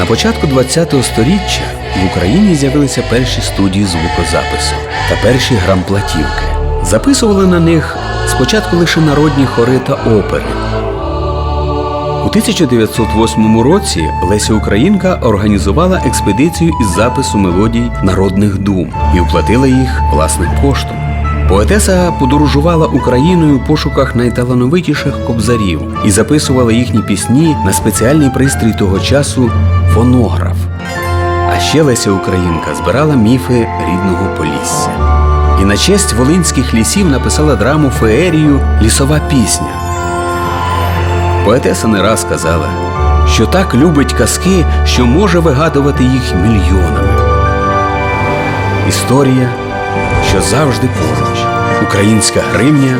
На початку ХХ століття в Україні з'явилися перші студії звукозапису та перші грамплатівки. Записували на них спочатку лише народні хори та опери. У 1908 році Леся Українка організувала експедицію із запису мелодій народних дум і оплатила їх власним коштом. Поетеса подорожувала Україною у пошуках найталановитіших кобзарів і записувала їхні пісні на спеціальний пристрій того часу фонограф. А ще Леся Українка збирала міфи рідного Полісся. І на честь волинських лісів написала драму Феерію Лісова пісня. Поетеса не раз казала, що так любить казки, що може вигадувати їх мільйонами. Історія, що завжди поруч. Українська гривня.